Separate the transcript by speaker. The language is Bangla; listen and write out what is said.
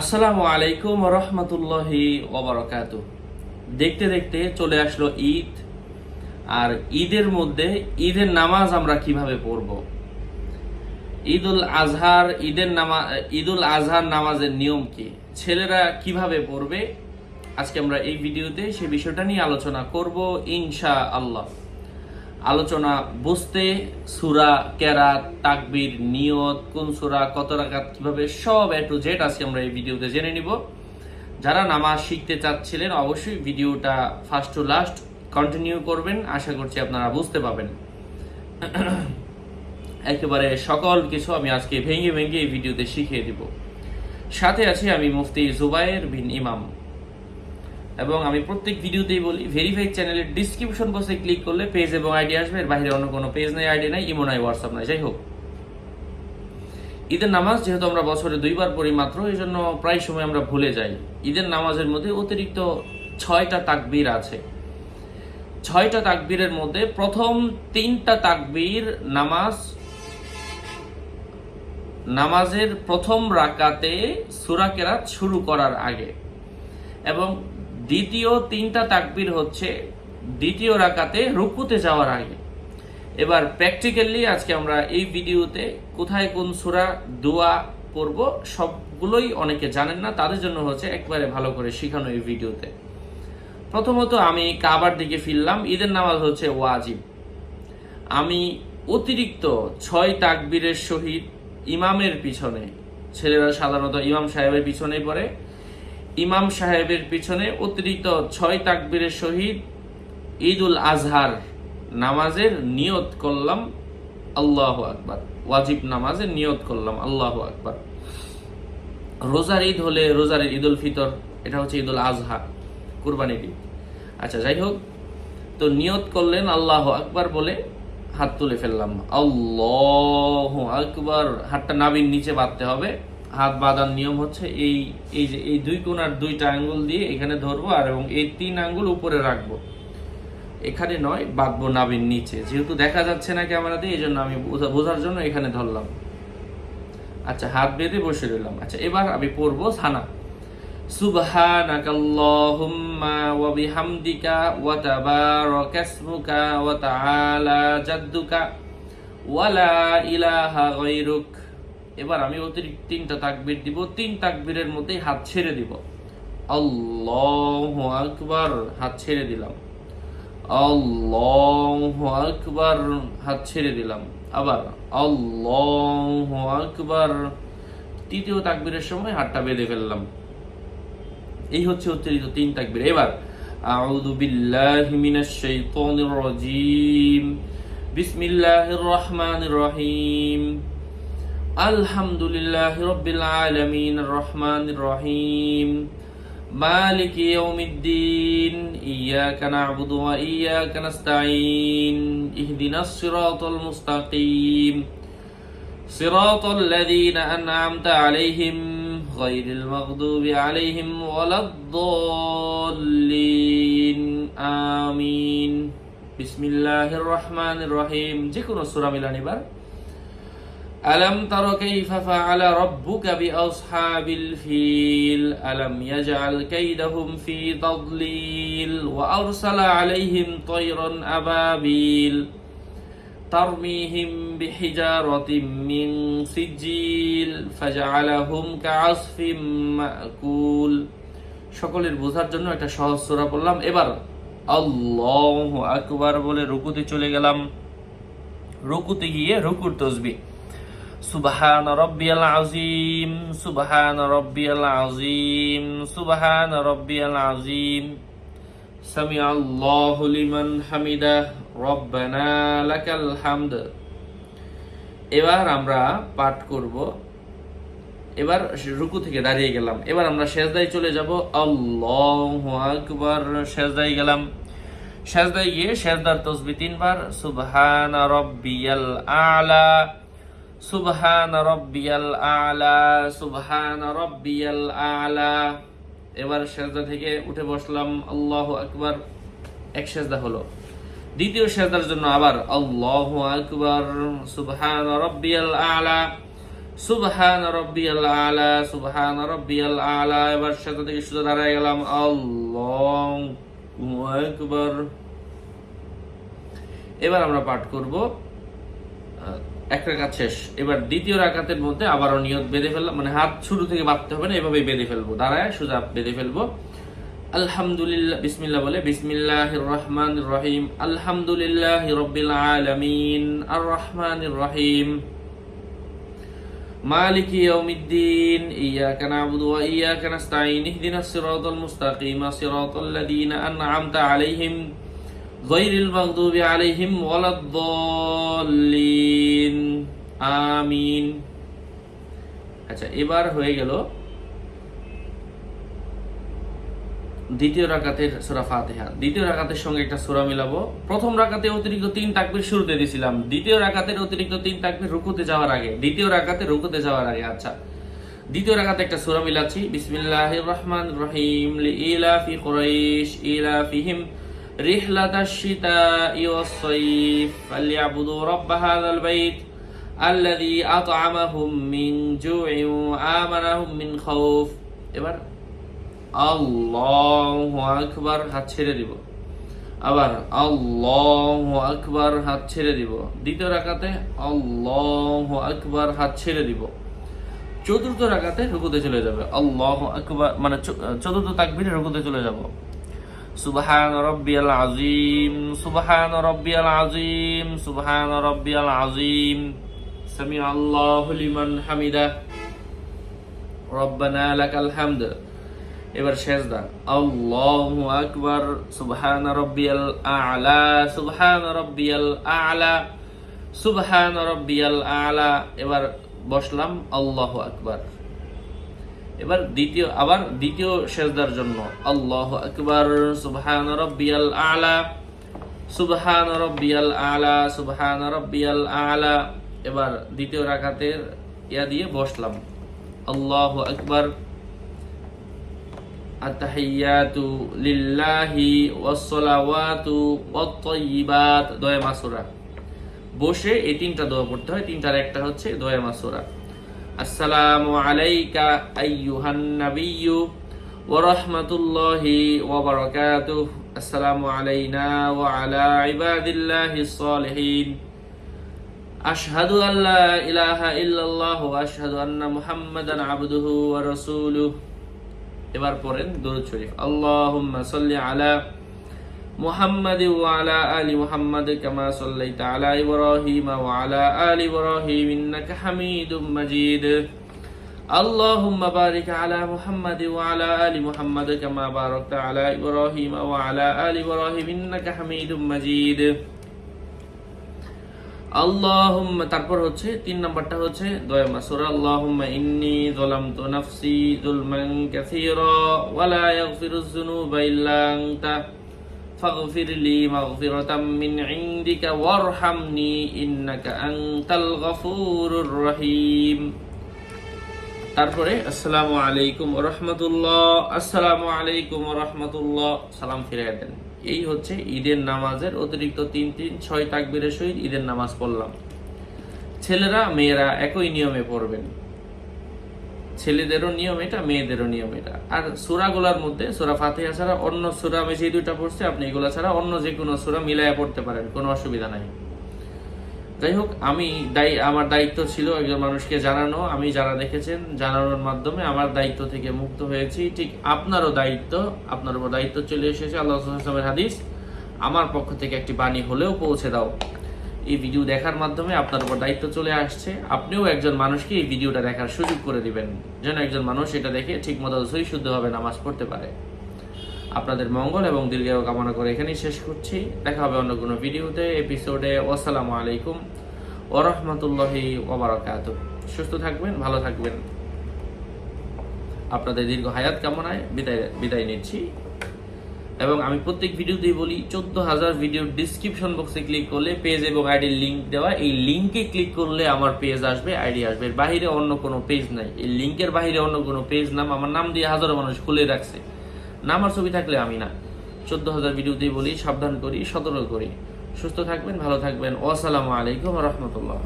Speaker 1: আসসালামু আলাইকুম রহমতুল্লাহি ওবরাকাত দেখতে দেখতে চলে আসলো ঈদ, আর ঈদের মধ্যে ঈদের নামাজ আমরা কীভাবে পড়ব? ঈদুল আজহার, ঈদের নামা, ঈদুল আজহার নামাজের নিয়ম কি? ছেলেরা কীভাবে পড়বে? আজকে আমরা এই ভিডিওতে সে বিষয়টা নিয়ে আলোচনা করব ইনশা আল্লাহ আলোচনা বুঝতে সুরা, কেরাত, তাকবির, নিয়ত, কোন সুরা, কত রাকাত, কীভাবে, সব এ টু জেড আজকে আমরা এই ভিডিওতে জেনে নিব। যারা নামাজ শিখতে চাচ্ছিলেন, অবশ্যই ভিডিওটা ফার্স্ট টু লাস্ট কন্টিনিউ করবেন। আশা করছি আপনারা বুঝতে পাবেন একেবারে সকল কিছু আমি আজকে ভেঙে ভেঙে এই ভিডিওতে শিখিয়ে দিব। সাথে আছি আমি মুফতি জুবায়ের বিন ইমাম। এবং আমি প্রত্যেক ভিডিওতেই বলি ভেরিফাইড চ্যানেলের ডিসক্রিপশন বক্সে ক্লিক করলে পেজ এবং আইডি আসবে। এর বাইরে অন্য কোনো পেজ নেই আইডি নাই ইমো নাই হোয়াটসঅ্যাপ নাই, যাই হোক। ঈদের নামাজ যেহেতু আমরা বছরে দুইবার পড়ি মাত্র এই জন্য প্রায় সময় আমরা ভুলে যাই। ঈদের নামাজের মধ্যে অতিরিক্ত ছয়টা তাকবীর আছে। ছয়টা তাকবীরের মধ্যে প্রথম তিনটা তাকবীর নামাজ, নামাজের প্রথম রাকাতে সুরা কেরাত শুরু করার আগে। এবং দ্বিতীয় তিনটা তাকবির হচ্ছে দ্বিতীয় রাকাতে রুকুতে যাওয়ার আগে। এবার প্র্যাকটিক্যালি আজকে আমরা এই ভিডিওতে কোথায় কোন সুরা দোয়া পড়ব সবগুলোই অনেকে জানেন না, তাদের জন্য হচ্ছে একবারে ভালো করে শেখানো এই ভিডিওতে। প্রথমত আমি কাবার দিকে ফিরলাম, ঈদের নামাজ হচ্ছে ওয়াজিব। আমি অতিরিক্ত ছয় তাকবীরের সহিত ইমামের পিছনে, ছেলেরা সাধারণত ইমাম সাহেবের পিছনেই পড়ে ইমাম সাহেবের পিছনে অতিরিক্ত ছয় তাকবীরের সহিত ঈদ উল আজহার নামাজের নিয়ত করলাম, আল্লাহ আকবার। ওয়াজিব নামাজের নিয়ত করলাম, আল্লাহ আকবার। রোজার ঈদ হলে রোজার ঈদ উল ফিতর, এটা হচ্ছে ঈদ উল আজহা, কুরবানির ঈদ। আচ্ছা যাই হোক, তো নিয়ত করলেন আল্লাহ আকবার বলে হাত তুলে ফেললাম। আল্লাহ আকবার, হাতটা নাবির নিচে বাঁধতে হবে। হাত বাঁধার নিয়ম হচ্ছে এই এই যে, এই দুই কোণার দুইটা আঙ্গুল দিয়ে এখানে ধরবো আর এবং এই তিন আঙ্গুল উপরে রাখব। এখানে নয়, বাঁধবো নাবির নিচে। যেহেতু দেখা যাচ্ছে না ক্যামেরা দিয়ে এই জন্য আমি বোঝার জন্য এখানে ধরলাম। আচ্ছা হাত বেঁধে বসে রইলাম। আচ্ছা এবার আমি পড়ব সানা। ওয়া তাবারাকা ইসমুকা ওয়া তাআলা জাদ্দুকা। ওয়া লা ইলাহা গায়রুক। এবার আমি অতিরিক্ত তিনটা তাকবীর দিব, তিন তাকবীরের মধ্যেই হাত ছেড়ে দিব। আল্লাহু আকবার, হাত ছেড়ে দিলাম। আল্লাহু আকবার, হাত ছেড়ে দিলাম। আবার, আল্লাহু আকবার, তৃতীয় তাকবীরের সময় হাতটা বেঁধে ফেললাম। এই হচ্ছে অতিরিক্ত তিন তাকবীর। এবার, আউযু বিল্লাহি মিনাশ শাইতানির রাজীম। বিসমিল্লাহির রহমানির রহিম। আলহামদুলিল্লাহ রব্বিল আলমিন রহমান রহিম। মালিক ইয়াউমিদ্দিন ইয়াকা না'বুদু ওয়া ইয়াকা নাস্তাঈন। ইহদিনাস সিরাতাল মুস্তাকিম। সিরাতাল লাযীনা আন'আমতা আলাইহিম গায়রিল মাগদুবি আলাইহিম ওয়ালাদ-দাল্লিন। আমিন। বিসমিল্লাহির রহমানির রহিম। যে কোনো সূরা মিলানিবার ميلاني بار ألم تر كيف فعل ربك بأصحاب الفيل ألم يجعل كيدهم في تضليل وأرسل عليهم طيرا أبابيل ترميهم بحجارة من سجيل فجعلهم كعصف مأكول সকলের বোঝার জন্য একটা সহজ সূরা পড়লাম এবার আল্লাহ আকবার বলে রুকুতে চলে গেলাম রুকুতে গিয়ে রুকুর তসবি সুবহান রব্বিয়াল আজিম সুবহান রব্বিয়াল আজিম সুবহান রব্বিয়াল আজিম সামি আল্লাহু লিমান হামিদা রব্বানা লাকাল হামদ। এবার আমরা পাঠ করব। এবার রুকু থেকে দাঁড়িয়ে গেলাম। এবার আমরা শেষদায় চলে যাব। আল্লাহু আকবার শেষদায় গেলাম। শেষদায় গিয়ে শেষদার তসবি তিনবার। সুবহান রব্বিয়াল আলা। সুবহান রব্বিয়াল আলা, সুবহান রব্বিয়াল আলা। এবার সেজদা থেকে উঠে বসলাম, আল্লাহু আকবার। এক সেজদা হলো। দ্বিতীয় সেজদার জন্য আবার, আল্লাহু আকবার, সুবহান রব্বিয়াল আলা, সুবহান রব্বিয়াল আলা, সুবহান রব্বিয়াল আলা। এবার সাথে থেকে সোজা দাঁড়ায় গেলাম, আল্লাহু আকবার। এবার আমরা পাঠ করব এক রাকাত শেষ এবার দ্বিতীয় রাকাতের মধ্যে আবারও নিয়ত বেঁধে ফেললাম মানে হাত শুরু থেকে বাঁধতে হবে না এভাবেই বেঁধে ফেলবো দাঁড়ায় সোজা বেঁধে ফেলবো আলহামদুলিল্লাহ বিসমিল্লাহ বলে বিসমিল্লাহির রহমানির রহিম আলহামদুলিল্লাহি রাব্বিল আলামিন আর রহমানির রহিম مالك يوم الدين إياك نعبد وإياك نستعين اهدنا الصراط المستقيم صراط الذين أنعمت عليهم আমিন। আচ্ছা এবার হয়ে গেল দ্বিতীয় রাকাতের সোরা ফাতেহা। দ্বিতীয় রাকাতের সঙ্গে একটা সোরা মিলাবো। প্রথম রাকাতে অতিরিক্ত তিন তাকবির শুরুতে দিয়েছিলাম দ্বিতীয় রাকাতের অতিরিক্ত তিন তাকবির রুকুতে যাওয়ার আগে। দ্বিতীয় রাকাতে রুকুতে যাওয়ার আগে আচ্ছা। দ্বিতীয় রাকাতে একটা সোরা মিলাচ্ছি। বিসমিল্লাহ রহমান রহিম। ইলাফি কুরাইশ, ইলাফিহিম। ফিহিম শিতাই ওয়াস সাইফ ফালইয়াবুদু রাব্ব হাযাল বাইত الذي أطعمهم من جوع وآمنهم من خوف এবার আল্লাহু আকবার হাত ছেড়ে দিব আবার আল্লাহু আকবার হাত ছেড়ে দিব দ্বিতীয় রাকাতে আল্লাহু আকবার হাত ছেড়ে দিব চতুর্থ রাকাতে রুকুতে চলে যাবে আল্লাহু আকবার মানে চ- চতুর্থ তাকবীরে রুকুতে চলে যাব সুবহান রব্বিয়াল আযীম, সুবহান রব্বিয়াল আযীম, সুবহান রব্বিয়াল আযীম। সামি আল্লাহু লিমান হামিদা রব্বানা লাকাল হামদ। এবার শেষদা আল্লাহু আকবার। সুবহান রাব্বিয়াল আ'লা, সুবহান রাব্বিয়াল আ'লা, সুবহান রাব্বিয়াল আ'লা। এবার বসলাম আল্লাহু আকবার। এবার দ্বিতীয়, আবার দ্বিতীয় সেজদার জন্য, আল্লাহু আকবার, সুবহান রাব্বিয়াল আ'লা, সুবহান রাব্বিয়াল আ'লা, সুবহান রাব্বিয়াল আ'লা। এবার দ্বিতীয় রাকাতের ইয়া দিয়ে বসলাম, আল্লাহু আকবার দোয়া মাসুরা বসে এই তিনটা দোয়া পড়তে হয়, তিনটার একটা হচ্ছে দোয়া মাসুরা আসসালামু আলাইকা আইয়ুহান নাবিয়্যু ওয়া রাহমাতুল্লাহি ওয়া বারাকাতুহু। আসসালামু আলাইনা ওয়া আলা ইবাদিল্লাহিস সালিহিন আশহাদু আল্লা ইলাহা ইল্লাল্লাহ ওয়া আশহাদু আন্না মুহাম্মাদান আবদুহু ওয়া রাসূলুহু। এবার পড়েন দরুদ শরীফ। আল্লাহুম্মা সাল্লি আলা মুহাম্মাদ ওয়া আলা আলি মুহাম্মাদ কামা সাল্লাইতা আলা ইব্রাহিম ওয়া আলা আলি ইব্রাহিম ইন্নাকা হামিদুম মাজিদ اللهم بارك على محمد وعلى آل محمد كما باركت على إبراهيم وعلى آل إبراهيم إنك حميد مجيد اللهم তারপর হচ্ছে তিন নাম্বারটা হচ্ছে দয়া মাসুরা আল্লাহুম্মা ইন্নী যালামতু নাফসি যুলমান কাসীরা ওয়া লা ইয়াগফিরুয যুনুবা ইল্লা আনতা ফাগফির লি মাগফিরাতাম মিন ইনদিকা ওয়ারহামনি ইন্নাকা আনতাল গফুরুর রহিম। তারপরে, আসসালামু আলাইকুম রাহমাতুল্লাহ, আসসালামু আলাইকুম রাহমাতুল্লাহ। সালাম ফিরিয়ে দেন। এই হচ্ছে ঈদের নামাজের অতিরিক্ত তিন তিন ছয় তাকবীরের সহিত ঈদের নামাজ পড়লাম। ছেলেরা, মেয়েরা একই নিয়মে পড়বেন। ছেলেদেরও নিয়ম এটা, মেয়েদেরও নিয়ম এটা। আর সুরাগুলার মধ্যে, সুরা ফাতিহা ছাড়া অন্য সুরা আমি যে দুইটা পড়ছি, আপনি এগুলা ছাড়া অন্য যে কোনো সুরা মিলাইয়া পড়তে পারেন, কোনো অসুবিধা নাই। যাই হোক আমি দায়ী, আমার দায়িত্ব ছিল একজন মানুষকে জানানো, আমি যারা দেখেছেন জানানোর মাধ্যমে আমার দায়িত্ব থেকে মুক্ত হয়েছি। ঠিক আপনারও দায়িত্ব, আপনার উপর দায়িত্ব চলে এসেছে, আল্লাহ হাদিস, আমার পক্ষ থেকে একটি বাণী হলেও পৌঁছে দাও। এই ভিডিও দেখার মাধ্যমে আপনার উপর দায়িত্ব চলে আসছে। আপনিও একজন মানুষকে এই ভিডিওটা দেখার সুযোগ করে দিবেন। যেন একজন মানুষ এটা দেখে ঠিক মতো সহি শুদ্ধভাবে নামাজ পড়তে পারে। আপনাদের মঙ্গল এবং দীর্ঘায়ু কামনা করে এখানেই শেষ করছি। দেখা হবে অন্য কোনো ভিডিওতে এপিসোডে আসসালামু আলাইকুম ওরহমতুল্লাহি ওবরাকাত সুস্থ থাকবেন, ভালো থাকবেন। আপনাদের দীর্ঘ হায়াত কামনায় বিদায় বিদায় নিচ্ছি। এবং আমি প্রত্যেক ভিডিওতেই বলি চোদ্দ হাজার ভিডিওর ডিসক্রিপশন বক্সে ক্লিক করলে পেজ এবং আইডির লিঙ্ক দেওয়া। এই লিঙ্কে ক্লিক করলে আমার পেজ আসবে আইডি আসবে। বাহিরে অন্য কোনো পেজ নাই। এই লিঙ্কের বাহিরে অন্য কোনো পেজ নাম, আমার নাম দিয়ে হাজারো মানুষ খুলে রাখছে। নাম আর ছবি থাকলে আমি না। চোদ্দ হাজার ভিডিওতেই বলি, সাবধান করি, সতর্ক করি। সুস্থ থাকবেন, ভালো থাকবেন। ওয়াসালামু আলাইকুম রহমতুল্লাহ।